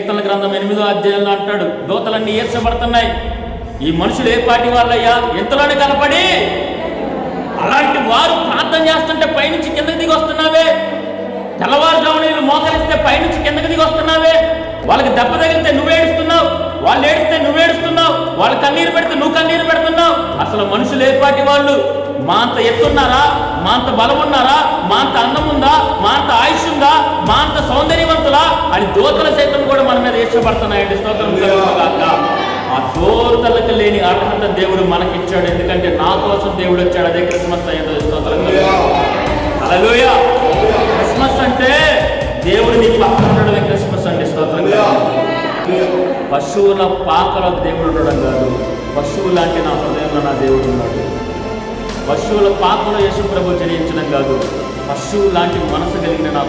కీర్తన గ్రంథం ఎనిమిదో అధ్యాయంలో అంటాడు దోతలన్నీ ఏర్చబడుతున్నాయి ఈ మనుషులు ఏ పాటి వాళ్ళయ్యా? ఎంతలోనే కనపడి? అలాంటి వారు ప్రార్థన చేస్తుంటే పైనుంచి కిందకి దిగి వస్తున్నావే. తెల్లవారుజామున వీళ్ళు మోకరిస్తే పైనుంచి కిందకి దిగి వస్తున్నావే. వాళ్ళకి దెబ్బ తగిలితే నువ్వు ఏడుస్తున్నావు. వాళ్ళు ఏడిస్తే నువ్వు ఏడుస్తున్నావు. వాళ్ళు కన్నీరు పెడితే నువ్వు కన్నీరు పెడుతున్నావు. అసలు మనుషులు ఏ పాటి వాళ్ళు? మా అంత ఎత్తున్నారా? మా అంత బలం ఉన్నారా మా అంత అందం ఉందా మా అంత ఆయుష్ ఉందా? మా అంత సౌందర్యం అని దోతల సైతం కూడా మన మీద ఇష్టపడుతున్నాయండి. స్తోత్రం గాక. ఆ దోతలకు లేని అర్హత దేవుడు మనకిచ్చాడు. ఎందుకంటే నా కోసం దేవుడు వచ్చాడు. అదే క్రిస్మస్ అయ్యేదో స్తోత్రం. హల్లెలూయా. క్రిస్మస్ అంటే దేవుడు నీ పక్కన ఉండడమే క్రిస్మస్ అండి. స్తోత్రం. పశువుల పాకలో దేవుడు ఉండడం కాదు. పశువు లాంటి నా హృదయంలో నా దేవుడు ఉన్నాడు. పశువుల పాకలో యేసు ప్రభు జనించడం కాదు. పశువు లాంటి మనసు కలిగిన నా